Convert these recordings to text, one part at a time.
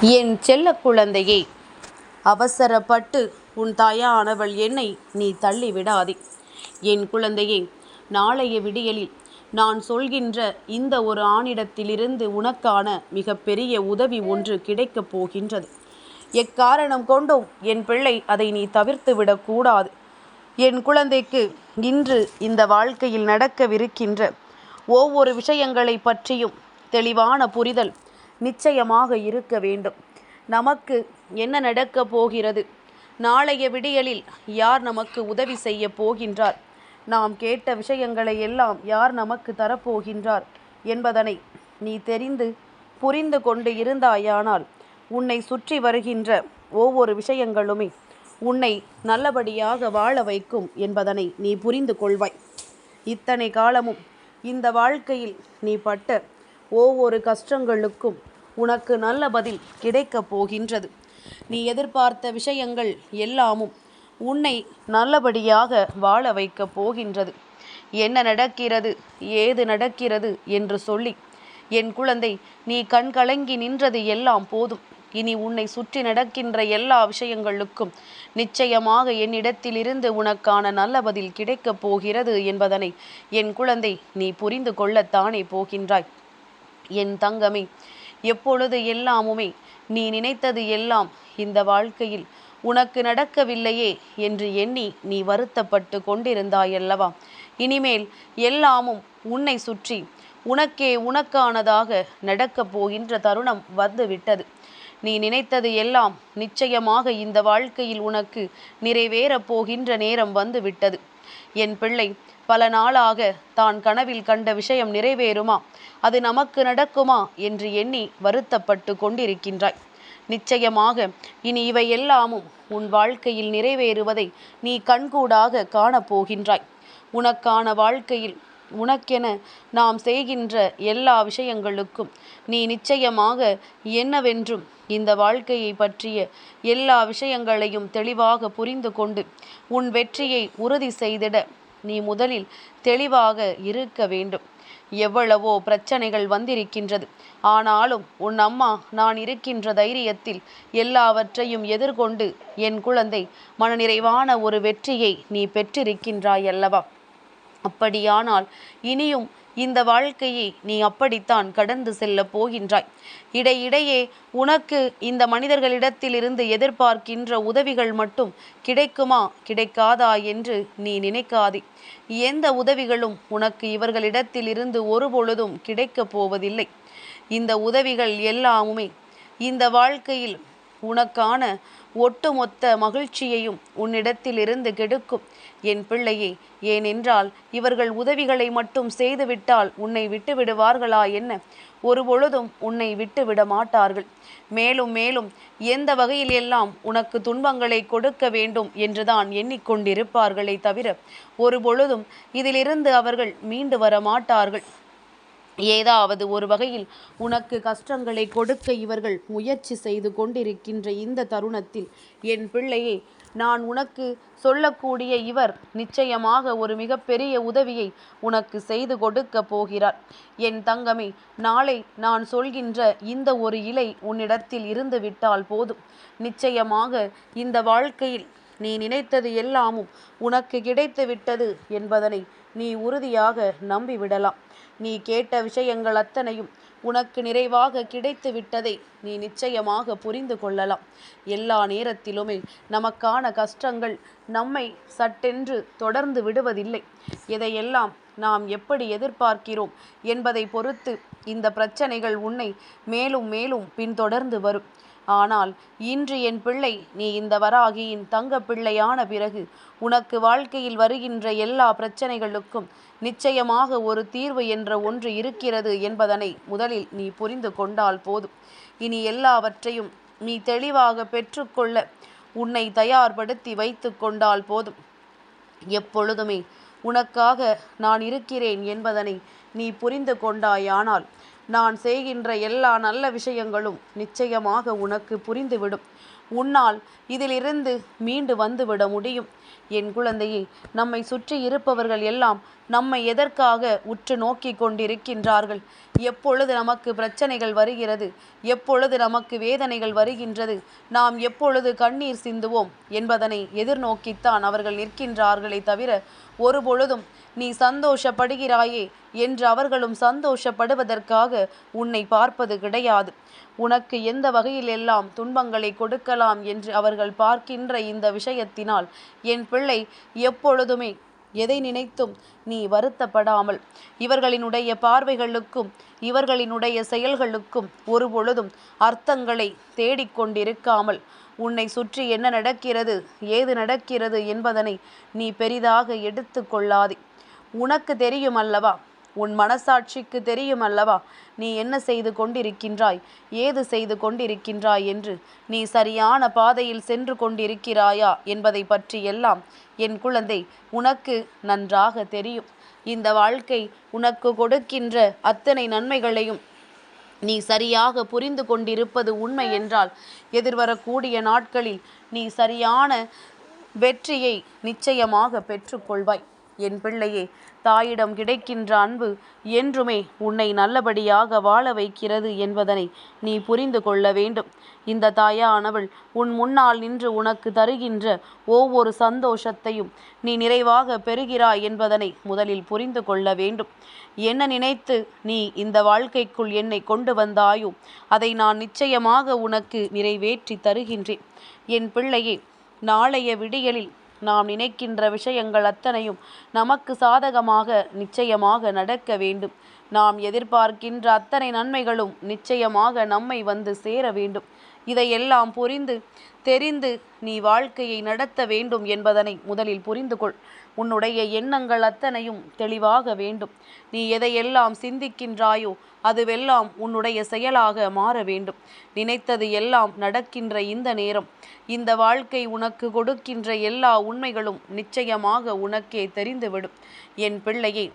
என் செல்ல குழந்தையே அவசரப்பட்டு உன் தாயானவள் என்னை நீ தள்ளி விடாதே என் குழந்தையே நாளைய விடியலில் நான் சொல்கின்ற இந்த ஒரு ஆணிடத்திலிருந்து உனக்கான மிகப்பெரிய உதவி ஒன்று கிடைக்கப் போகின்றது. எக்காரணம் கொண்டும் என் பிள்ளை அதை நீ தவிர்த்து விடக்கூடாது என் குழந்தைக்கு இன்று இந்த வாழ்க்கையில் நடக்கவிருக்கின்ற ஒவ்வொரு விஷயங்களை பற்றியும் தெளிவான புரிதல் நிச்சயமாக இருக்க வேண்டும். நமக்கு என்ன நடக்கப் போகிறது? நாளைய விடியலில் யார் நமக்கு உதவி செய்ய போகின்றார்? நாம் கேட்ட விஷயங்களை எல்லாம் யார் நமக்கு தரப்போகின்றார் என்பதனை நீ தெரிந்து புரிந்து கொண்டு இருந்தாயானால் உன்னை சுற்றி வருகின்ற ஒவ்வொரு விஷயங்களுமே உன்னை நல்லபடியாக வாழ வைக்கும் என்பதனை நீ புரிந்து கொள்வாய். இத்தனை காலமும் இந்த வாழ்க்கையில் நீ பட்ட ஒவ்வொரு கஷ்டங்களுக்கும் உனக்கு நல்ல பதில் கிடைக்கப் போகின்றது. நீ எதிர்பார்த்த விஷயங்கள் எல்லாமும் உன்னை நல்லபடியாக வாழ வைக்கப் போகின்றது. என்ன நடக்கிறது ஏது நடக்கிறது என்று சொல்லி என் குழந்தை நீ கண் கலங்கி நின்றது எல்லாம் போதும். இனி உன்னை சுற்றி நடக்கின்ற எல்லா விஷயங்களுக்கும் நிச்சயமாக என்னிடத்திலிருந்து உனக்கான நல்ல பதில் கிடைக்கப் போகிறது என்பதனை என் குழந்தை நீ புரிந்து கொள்ளத்தானே போகின்றாய். என் தங்கமே எப்பொழுது எல்லாமுமே நீ நினைத்தது எல்லாம் இந்த வாழ்க்கையில் உனக்கு நடக்கவில்லையே என்று எண்ணி நீ வருத்தப்பட்டு கொண்டிருந்தாயல்லவா? இனிமேல் எல்லாமும் உன்னை சுற்றி உனக்கே உனக்கானதாக நடக்கப் போகின்ற தருணம் வந்துவிட்டது. நீ நினைத்தது எல்லாம் நிச்சயமாக இந்த வாழ்க்கையில் உனக்கு நிறைவேறப் போகின்ற நேரம் வந்துவிட்டது. என் பிள்ளை பல நாளாக தான் கனவில் கண்ட விஷயம் நிறைவேறுமா? அது நமக்கு நடக்குமா? என்று எண்ணி வருத்தப்பட்டு கொண்டிருக்கின்றாய். நிச்சயமாக இனி இவை எல்லாமும் உன் வாழ்க்கையில் நிறைவேறுவதை நீ கண்கூடாக காணப்போகின்றாய். உனக்கான வாழ்க்கையில் உனக்கென நாம் செய்கின்ற எல்லா விஷயங்களுக்கும் நீ நிச்சயமாக என்னவென்றும் இந்த வாழ்க்கையை பற்றிய எல்லா விஷயங்களையும் தெளிவாக புரிந்து கொண்டு உன் வெற்றியை உறுதி செய்திட நீ முதலில் தெளிவாக இருக்க வேண்டும். எவ்வளவோ பிரச்சனைகள் வந்திருக்கின்றது. ஆனாலும் உன் அம்மா நான் இருக்கின்ற தைரியத்தில் எல்லாவற்றையும் எதிர்கொண்டு என் குழந்தை மனநிறைவான ஒரு வெற்றியை நீ பெற்றிருக்கின்றாய் அல்லவா அப்படியானால் இனியும் இந்த வாழ்க்கையை நீ அப்படித்தான் கடந்து செல்ல போகின்றாய். இடையிடையே உனக்கு இந்த மனிதர்களிடத்திலிருந்து எதிர்பார்க்கின்ற உதவிகள் மட்டும் கிடைக்குமா கிடைக்காதா என்று நீ நினைக்காதே. எந்த உதவிகளும் உனக்கு இவர்களிடத்திலிருந்து ஒருபொழுதும் கிடைக்கப் போவதில்லை. இந்த உதவிகள் எல்லாமுமே இந்த வாழ்க்கையில் உனக்கான ஒட்டுமொத்த மகிழ்ச்சியையும் உன்னிடத்திலிருந்து கெடுக்கும். என் பிள்ளையே ஏனென்றால் இவர்கள் உதவிகளை மட்டும் செய்துவிட்டால் உன்னை விட்டு விடுவார்களா என்ன? ஒரு பொழுதும் உன்னை விட்டு விட மாட்டார்கள். மேலும் மேலும் எந்த வகையில் எல்லாம் உனக்கு துன்பங்களை கொடுக்க வேண்டும் என்றுதான் எண்ணிக்கொண்டிருப்பார்களே தவிர ஒரு பொழுதும் இதிலிருந்து அவர்கள் மீண்டு வர மாட்டார்கள் ஏதாவது ஒரு வகையில் உனக்கு கஷ்டங்களை கொடுக்க இவர்கள் முயற்சி செய்து கொண்டிருக்கின்ற இந்த தருணத்தில் என் பிள்ளையே நான் உனக்கு சொல்லக்கூடிய இவர் நிச்சயமாக ஒரு மிகப்பெரிய உதவியை உனக்கு செய்து கொடுக்க போகிறார். என் தங்கமே நாளை நான் சொல்கின்ற இந்த ஒரு இலை உன்னிடத்தில் இருந்து விட்டால் போதும். நிச்சயமாக இந்த வாழ்க்கையில் நீ நினைத்தது எல்லாமும் உனக்கு கிடைத்து விட்டது என்பதனை நீ உறுதியாக நம்பிவிடலாம். நீ கேட்ட விஷயங்கள் அத்தனையும் உனக்கு நிறைவாக கிடைத்து விட்டதை நீ நிச்சயமாக புரிந்து கொள்ளலாம். எல்லா நேரத்திலுமே நமக்கான கஷ்டங்கள் நம்மை சட்டென்று தொடர்ந்து விடுவதில்லை. இதையெல்லாம் நாம் எப்படி எதிர்பார்க்கிறோம் என்பதை பொறுத்து இந்த பிரச்சனைகள் உன்னை மேலும் மேலும் பின்தொடர்ந்து வரும். ஆனால் இன்று என் பிள்ளை நீ இந்த வராகியின் தங்க பிள்ளையான பிறகு உனக்கு வாழ்க்கையில் வருகின்ற எல்லா பிரச்சனைகளுக்கும் நிச்சயமாக ஒரு தீர்வு என்ற ஒன்று இருக்கிறது என்பதனை முதலில் நீ புரிந்து கொண்டால் போதும். இனி எல்லாவற்றையும் நீ தெளிவாக பெற்றுக்கொள்ள உன்னை தயார்படுத்தி வைத்து கொண்டால் போதும். எப்பொழுதுமே உனக்காக நான் இருக்கிறேன் என்பதனை நீ புரிந்து கொண்டாயானால் நான் செய்கின்ற எல்லா நல்ல விஷயங்களும் நிச்சயமாக உனக்கு புரிந்துவிடும். உன்னால் இதிலிருந்து மீண்டு வந்துவிட முடியும். என் குழந்தையே நம்மை சுற்றி இருப்பவர்கள் எல்லாம் நம்மை எதற்காக உற்று நோக்கி கொண்டிருக்கின்றார்கள்? எப்பொழுது நமக்கு பிரச்சனைகள் வருகிறது? எப்பொழுது நமக்கு வேதனைகள் வருகின்றது? நாம் எப்பொழுது கண்ணீர் சிந்துவோம் என்பதனை எதிர்நோக்கித்தான் அவர்கள் நிற்கின்றார்களே தவிர ஒருபொழுதும் நீ சந்தோஷப்படுகிறாயே என்று அவர்களும் சந்தோஷப்படுவதற்காக உன்னை பார்ப்பது கிடையாது. உனக்கு எந்த வகையிலெல்லாம் துன்பங்களை கொடுக்கலாம் என்று அவர்கள் பார்க்கின்ற இந்த விஷயத்தினால் என் பிள்ளை எப்பொழுதுமே எதை நினைத்தும் நீ வருத்தப்படாமல் இவர்களினுடைய பார்வைகளுக்கும் இவர்களினுடைய செயல்களுக்கும் ஒருபொழுதும் அர்த்தங்களை தேடிக்கொண்டிருக்காமல் உன்னை சுற்றி என்ன நடக்கிறது ஏது நடக்கிறது என்பதனை நீ பெரிதாக எடுத்து கொள்ளாதே. உனக்கு தெரியும் அல்லவா உன் மனசாட்சிக்கு தெரியும் அல்லவா நீ என்ன செய்து கொண்டிருக்கின்றாய்? ஏது செய்து கொண்டிருக்கின்றாய் என்று? நீ சரியான பாதையில் சென்று கொண்டிருக்கிறாயா என்பதை பற்றி எல்லாம் என் குழந்தை உனக்கு நன்றாக தெரியும். இந்த வாழ்க்கை உனக்கு கொடுக்கின்ற அத்தனை நன்மைகளையும் நீ சரியாக புரிந்து கொண்டிருப்பது உண்மை என்றால் எதிர்வரக்கூடிய நாட்களில் நீ சரியான வெற்றியை நிச்சயமாக பெற்றுக்கொள்வாய். என் பிள்ளையே தாயிடம் கிடைக்கின்ற அன்பு என்றுமே உன்னை நல்லபடியாக வாழ வைக்கிறது என்பதனை நீ புரிந்து கொள்ள வேண்டும். இந்த தாயானவள் உன் முன்னால் நின்று உனக்கு தருகின்ற ஒவ்வொரு சந்தோஷத்தையும் நீ நிறைவாக பெறுகிறாய் என்பதனை முதலில் புரிந்து கொள்ள வேண்டும். என்ன நினைத்து நீ இந்த வாழ்க்கைக்குள் என்னை கொண்டு வந்தாயோ அதை நான் நிச்சயமாக உனக்கு நிறைவேற்றி தருகின்றேன். என் பிள்ளையே நாளைய விடியலில் நாம் நினைக்கின்ற விஷயங்கள் அத்தனையும் நமக்கு சாதகமாக நிச்சயமாக நடக்க வேண்டும். நாம் எதிர்பார்க்கின்ற அத்தனை நன்மைகளும் நிச்சயமாக நம்மை வந்து சேர வேண்டும். இதையெல்லாம் புரிந்து தெரிந்து நீ வாழ்க்கையை நடத்த வேண்டும் என்பதனை முதலில் புரிந்து கொள். உன்னுடைய எண்ணங்கள் அத்தனையும் தெளிவாக வேண்டும். நீ எதையெல்லாம் சிந்திக்கின்றாயோ அதுவெல்லாம் உன்னுடைய செயலாக மாற வேண்டும். நினைத்தது எல்லாம் நடக்கின்ற இந்த நேரம் இந்த வாழ்க்கை உனக்கு கொடுக்கின்ற எல்லா உண்மைகளும் நிச்சயமாக உனக்கே தெரிந்துவிடும். என் பிள்ளையை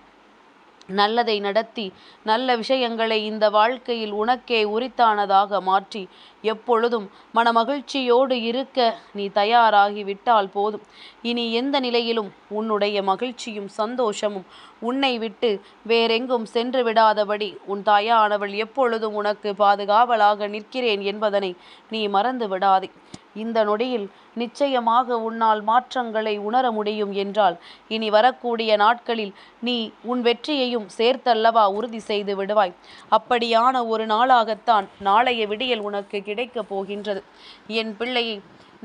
நல்லதை நடத்தி நல்ல விஷயங்களை இந்த வாழ்க்கையில் உனக்கே உரித்தானதாக மாற்றி எப்பொழுதும் மனமகிழ்ச்சியோடு இருக்க நீ தயாராகிவிட்டால் போதும். இனி எந்த நிலையிலும் உன்னுடைய மகிழ்ச்சியும் சந்தோஷமும் உன்னை விட்டு வேறெங்கும் சென்று விடாதபடி உன் தாயானவள் எப்பொழுதும் உனக்கு பாதுகாவலாக நிற்கிறேன் என்பதனை நீ மறந்து விடாதே இந்த நொடியில் நிச்சயமாக உன்னால் மாற்றங்களை உணர முடியும் என்றால் இனி வரக்கூடிய நாட்களில் நீ உன் வெற்றியையும் சேர்த்தல்லவா உறுதி செய்து விடுவாய். அப்படியான ஒரு நாளாகத்தான் நாளைய விடியல் உனக்கு கிடைக்கப் போகின்றது. என் பிள்ளையை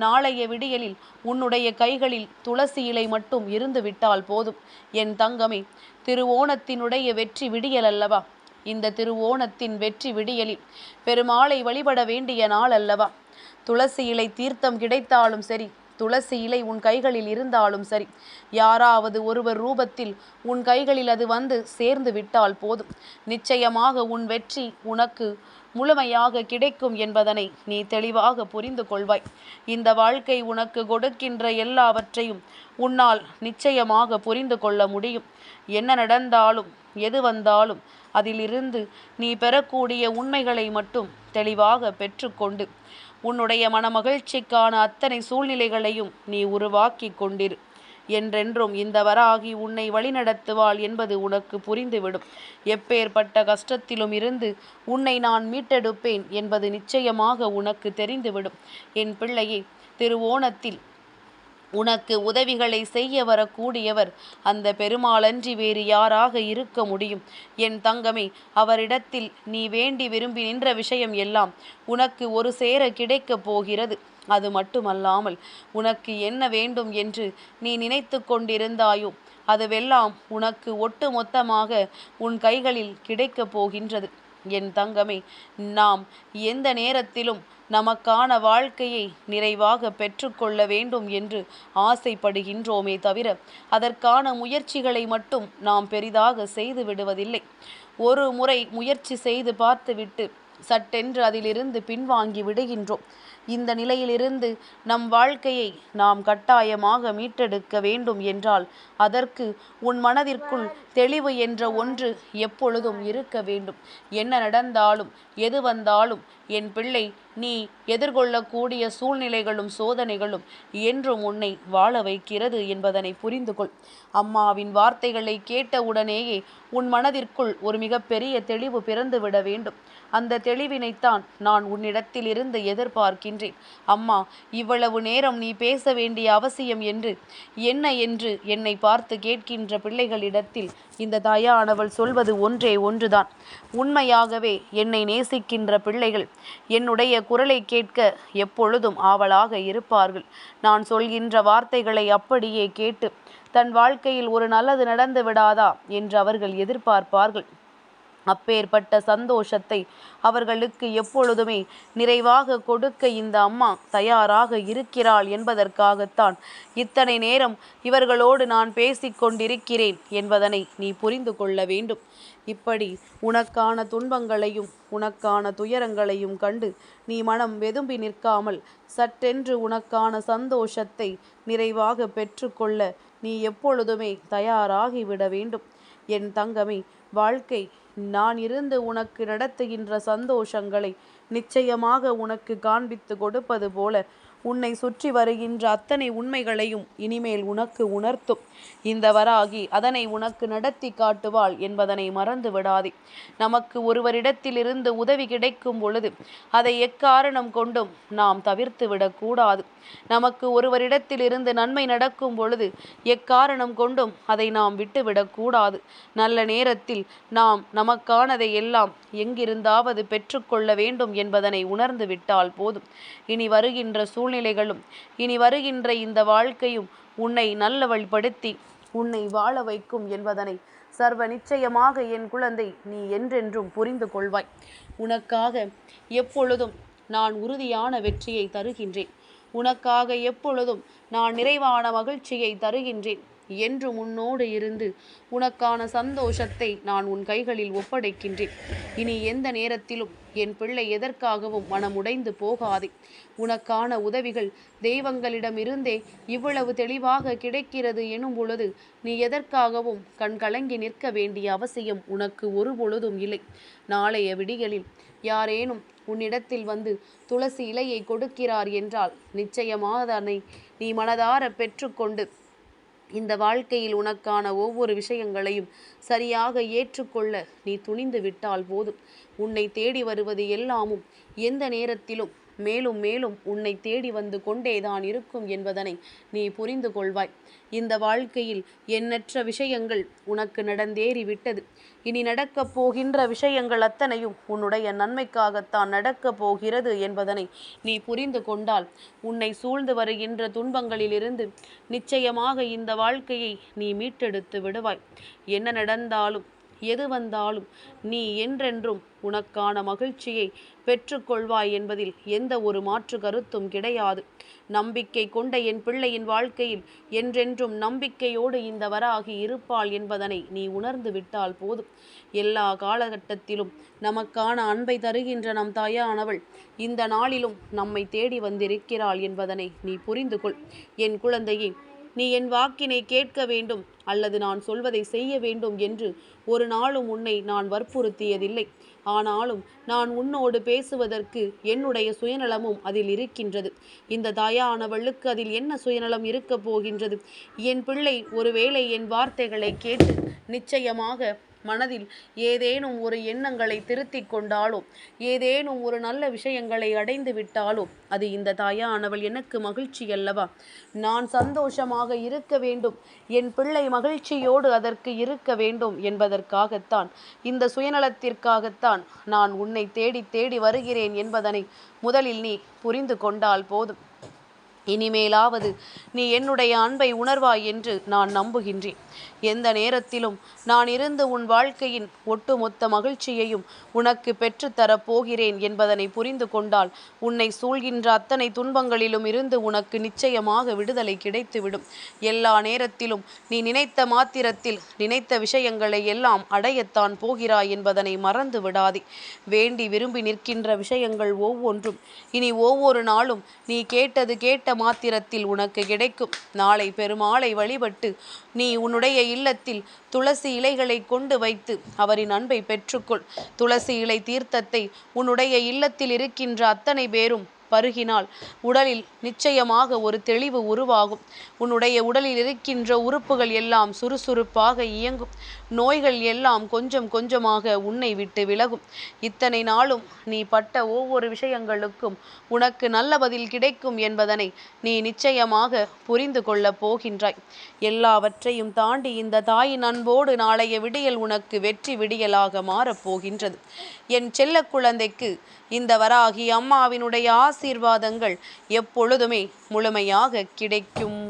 நாளைய விடியலில் உன்னுடைய கைகளில் துளசி இலை மட்டும் இருந்து விட்டால் போதும். என் தங்கமே திருவோணத்தினுடைய வெற்றி விடியல் அல்லவா இந்த திருவோணத்தின் வெற்றி விடியலில் பெருமாளை வழிபட வேண்டிய நாள் அல்லவா துளசி இலை தீர்த்தம் கிடைத்தாலும் சரி துளசி இலை உன் கைகளில் இருந்தாலும் சரி யாராவது ஒருவர் ரூபத்தில் உன் கைகளில் அது வந்து சேர்ந்து விட்டால் போதும். நிச்சயமாக உன் வெற்றி உனக்கு முழுமையாக கிடைக்கும் என்பதனை நீ தெளிவாக புரிந்து கொள்வாய். இந்த வாழ்க்கை உனக்கு கொடுக்கின்ற எல்லாவற்றையும் உன்னால் நிச்சயமாக புரிந்து கொள்ள முடியும். என்ன நடந்தாலும் எது வந்தாலும் அதிலிருந்து நீ பெறக்கூடிய உண்மைகளை மட்டும் தெளிவாக பெற்றுக்கொண்டு உன்னுடைய மனமகிழ்ச்சிக்கான அத்தனை சூழ்நிலைகளையும் நீ உருவாக்கி கொண்டிரு. என்றென்றும் இந்த வராகி உன்னை வழிநடத்துவாள் என்பது உனக்கு புரிந்துவிடும். எப்பேற்பட்ட கஷ்டத்திலும் இருந்து உன்னை நான் மீட்டெடுப்பேன் என்பது நிச்சயமாக உனக்கு தெரிந்துவிடும். என் பிள்ளையே திருவோணத்தில் உனக்கு உதவிகளை செய்ய வரக்கூடியவர் அந்த பெருமாளன்றி வேறு யாராக இருக்க முடியும்? என் தங்கமே அவரிடத்தில் நீ வேண்டி விரும்பி நின்ற விஷயம் எல்லாம் உனக்கு ஒரு சேர கிடைக்கப் போகிறது. அது மட்டுமல்லாமல் உனக்கு என்ன வேண்டும் என்று நீ நினைத்து கொண்டிருந்தாயோ அதுவெல்லாம் உனக்கு ஒட்டு மொத்தமாக உன் கைகளில் கிடைக்கப் போகின்றது. என் தங்கமே நாம் எந்த நேரத்திலும் நமக்கான வாழ்க்கையை நிறைவாக பெற்றுக்கொள்ள வேண்டும் என்று ஆசைப்படுகின்றோமே தவிர அதற்கான முயற்சிகளை மட்டும் நாம் பெரிதாக செய்து விடுவதில்லை. ஒரு முறை முயற்சி செய்து பார்த்துவிட்டு சட்டென்று அதிலிருந்து பின்வாங்கி விடுகின்றோம். இந்த நிலையிலிருந்து நம் வாழ்க்கையை நாம் கட்டாயமாக மீட்டெடுக்க வேண்டும் என்றால் அதற்கு உன் மனதிற்குள் தெளிவு என்ற ஒன்று எப்பொழுதும் இருக்க வேண்டும். என்ன நடந்தாலும் எது வந்தாலும் என் பிள்ளை நீ எதிர்கொள்ளக்கூடிய சூழ்நிலைகளும் சோதனைகளும் என்றும் உன்னை வாழ வைக்கிறது என்பதனை புரிந்து கொள் அம்மாவின் வார்த்தைகளை கேட்ட உடனேயே உன் மனதிற்குள் ஒரு மிகப்பெரிய தெளிவு பிறந்துவிட வேண்டும். அந்த தெளிவினைத்தான் நான் உன்னிடத்தில் இருந்து எதிர்பார்க்கின்றேன். அம்மா இவ்வளவு நேரம் நீ பேச வேண்டிய அவசியம் என்று என்ன என்று என்னை பார்த்து கேட்கின்ற பிள்ளைகளிடத்தில் இந்த தாயானவள் சொல்வது ஒன்றே ஒன்றுதான். உண்மையாகவே என்னை நேசிக்கின்ற பிள்ளைகள் என்னுடைய குரலை கேட்க எப்பொழுதும் ஆவலாக இருப்பார்கள். நான் சொல்கின்ற வார்த்தைகளை அப்படியே கேட்டு தன் வாழ்க்கையில் ஒரு நல்லது நடந்து விடாதா? என்று அவர்கள் எதிர்பார்ப்பார்கள். அப்பேற்பட்ட சந்தோஷத்தை அவர்களுக்கு எப்பொழுதுமே நிறைவாக கொடுக்க இந்த அம்மா தயாராக இருக்கிறாள் என்பதற்காகத்தான் இத்தனை நேரம் இவர்களோடு நான் பேசிக்கொண்டிருக்கிறேன் என்பதனை நீ புரிந்து கொள்ள வேண்டும். இப்படி உனக்கான துன்பங்களையும் உனக்கான துயரங்களையும் கண்டு நீ மனம் வெதும்பி நிற்காமல் சட்டென்று உனக்கான சந்தோஷத்தை நிறைவாக பெற்றுக்கொள்ள நீ எப்பொழுதுமே தயாராகிவிட வேண்டும். என் தங்கமே வாழ்க்கை நான் இருந்து உனக்கு நடத்துகின்ற சந்தோஷங்களை நிச்சயமாக உனக்கு காண்பித்து கொடுப்பது போல. உன்னை சுற்றி வருகின்ற அத்தனை உண்மைகளையும் இனிமேல் உனக்கு உணர்த்தும். இந்த வராகி அதனை உனக்கு நடத்தி காட்டுவாள் என்பதனை மறந்து விடாதே. நமக்கு ஒருவரிடத்திலிருந்து உதவி கிடைக்கும் பொழுது அதை எக்காரணம் கொண்டும் நாம் தவிர்த்து விடக்கூடாது. நமக்கு ஒருவரிடத்திலிருந்து நன்மை நடக்கும் பொழுது எக்காரணம் கொண்டும் அதை நாம் விட்டுவிடக்கூடாது. நல்ல நேரத்தில் நாம் நமக்கானதை எல்லாம் எங்கிருந்தாவது பெற்றுக்கொள்ள வேண்டும் என்பதனை உணர்ந்து விட்டால் போதும். இனி வருகின்ற சூழ்நிலைகளும் இனி வருகின்ற இந்த வாழ்க்கையும் உன்னை நல்லவழிப்படுத்தி உன்னை வாழ வைக்கும் என்பதனை சர்வ நிச்சயமாக என் குழந்தை நீ என்றென்றும் புரிந்து கொள்வாய். உனக்காக எப்பொழுதும் நான் உறுதியான வெற்றியை தருகின்றேன். உனக்காக எப்பொழுதும் நான் நிறைவான மகிழ்ச்சியை தருகின்றேன் என்று உன்னோடு இருந்து உனக்கான சந்தோஷத்தை நான் உன் கைகளில் ஒப்படைக்கின்றேன். இனி எந்த நேரத்திலும் என் பிள்ளை எதற்காகவும் மனமுடைந்து போகாதே. உனக்கான உதவிகள் தெய்வங்களிடமிருந்தே இவ்வளவு தெளிவாக கிடைக்கிறது எனும் பொழுது நீ எதற்காகவும் கண்கலங்கி நிற்க வேண்டிய அவசியம் உனக்கு ஒரு பொழுதும் இல்லை. நாளைய விடிகளில் யாரேனும் உன்னிடத்தில் வந்து துளசி இலையை கொடுக்கிறார் என்றால் நிச்சயமாக அதனை நீ மனதார பெற்றுக்கொண்டு இந்த வாழ்க்கையில் உனக்கான ஒவ்வொரு விஷயங்களையும் சரியாக ஏற்றுக்கொள்ள நீ துணிந்து விட்டால் போதும். உன்னை தேடி வருவது எல்லாமும் எந்த நேரத்திலும் மேலும் மேலும் உன்னை தேடி வந்து கொண்டேதான் இருக்கும் என்பதனை நீ புரிந்து கொள்வாய். இந்த வாழ்க்கையில் எண்ணற்ற விஷயங்கள் உனக்கு நடந்தேறி விட்டது. இனி நடக்கப் போகின்ற விஷயங்கள் அத்தனையும் உன்னுடைய நன்மைக்காகத்தான் நடக்கப் போகிறது என்பதனை நீ புரிந்து கொண்டால் உன்னை சூழ்ந்து வருகின்ற துன்பங்களிலிருந்து நிச்சயமாக இந்த வாழ்க்கையை நீ மீட்டெடுத்து விடுவாய். என்ன நடந்தாலும் எது வந்தாலும் நீ என்றென்றும் உனக்கான மகிழ்ச்சியை பெற்றுக்கொள்வாய் என்பதில் எந்த ஒரு மாற்று கருத்தும் கிடையாது. நம்பிக்கை கொண்ட என் பிள்ளையின் வாழ்க்கையில் என்றென்றும் நம்பிக்கையோடு இந்த வராகி இருப்பாள் என்பதனை நீ உணர்ந்து விட்டால் போதும். எல்லா காலகட்டத்திலும் நமக்கான அன்பை தருகின்ற நம் தாயானவள் இந்த நாளிலும் நம்மை தேடி வந்திருக்கிறாள் என்பதனை நீ புரிந்து கொள் என் குழந்தையை நீ என் வாக்கினை கேட்க வேண்டும் அல்லது நான் சொல்வதை செய்ய வேண்டும் என்று ஒரு நாளும் உன்னை நான் வற்புறுத்தியதில்லை. ஆனாலும் நான் உன்னோடு பேசுவதற்கு என்னுடைய சுயநலமும் அதில் இருக்கின்றது. இந்த தாயானவளுக்கு அதில் என்ன சுயநலம் இருக்கப் போகின்றது? என் பிள்ளை ஒருவேளை என் வார்த்தைகளை கேட்டு நிச்சயமாக மனதில் ஏதேனும் ஒரு எண்ணங்களை திருத்திக் கொண்டாலோ ஏதேனும் ஒரு நல்ல விஷயங்களை அடைந்து விட்டாலோ அது இந்த தாயானவள் எனக்கு மகிழ்ச்சி அல்லவா? நான் சந்தோஷமாக இருக்க வேண்டும். என் பிள்ளை மகிழ்ச்சியோடு அதற்கு இருக்க வேண்டும் என்பதற்காகத்தான் இந்த சுயநலத்திற்காகத்தான் நான் உன்னை தேடி தேடி வருகிறேன் என்பதனை முதலில் நீ புரிந்து கொண்டால் போதும். இனிமேலாவது நீ என்னுடைய அன்பை உணர்வாய் என்று நான் நம்புகின்றேன். எந்த நேரத்திலும் நான் இருந்து உன் வாழ்க்கையின் ஒட்டுமொத்த மகிழ்ச்சியையும் உனக்கு பெற்றுத்தரப் போகிறேன் என்பதனை புரிந்து கொண்டால் உன்னை சூழ்கின்ற அத்தனை துன்பங்களிலும் இருந்து உனக்கு நிச்சயமாக விடுதலை கிடைத்துவிடும். எல்லா நேரத்திலும் நீ நினைத்த மாத்திரத்தில் நினைத்த விஷயங்களை எல்லாம் அடையத்தான் போகிறாய் என்பதனை மறந்து விடாதே. வேண்டி விரும்பி நிற்கின்ற விஷயங்கள் ஒவ்வொன்றும் இனி ஒவ்வொரு நாளும் நீ கேட்டது கேட்ட மாத்திரத்தில் உனக்கு கிடைக்கும். நாளை பெருமாளை வழிபட்டு நீ உன்னுடைய உடைய இல்லத்தில் துளசி இலைகளை கொண்டு வைத்து அவரின் அன்பை பெற்றுக்கொள். துளசி இலை தீர்த்தத்தை உன்னுடைய இல்லத்தில் இருக்கின்ற அத்தனை பேரும் பருகினால் உடலில் நிச்சயமாக ஒரு தெளிவு உருவாகும். உன்னுடைய உடலில் இருக்கின்ற உறுப்புகள் எல்லாம் சுறுசுறுப்பாக இயங்கும். நோய்கள் எல்லாம் கொஞ்சம் கொஞ்சமாக உன்னை விட்டு விலகும். இத்தனை நாளும் நீ பட்ட ஒவ்வொரு விஷயங்களுக்கும் உனக்கு நல்ல பதில் கிடைக்கும் என்பதனை நீ நிச்சயமாக புரிந்து கொள்ளப் போகின்றாய். எல்லாவற்றையும் தாண்டி இந்த தாயின் அன்போடு நாளைய விடியல் உனக்கு வெற்றி விடியலாக மாறப்போகின்றது என் செல்ல குழந்தைக்கு இந்த வராகி அம்மாவினுடைய ஆசீர்வாதங்கள் எப்பொழுதுமே முழுமையாக கிடைக்கும்.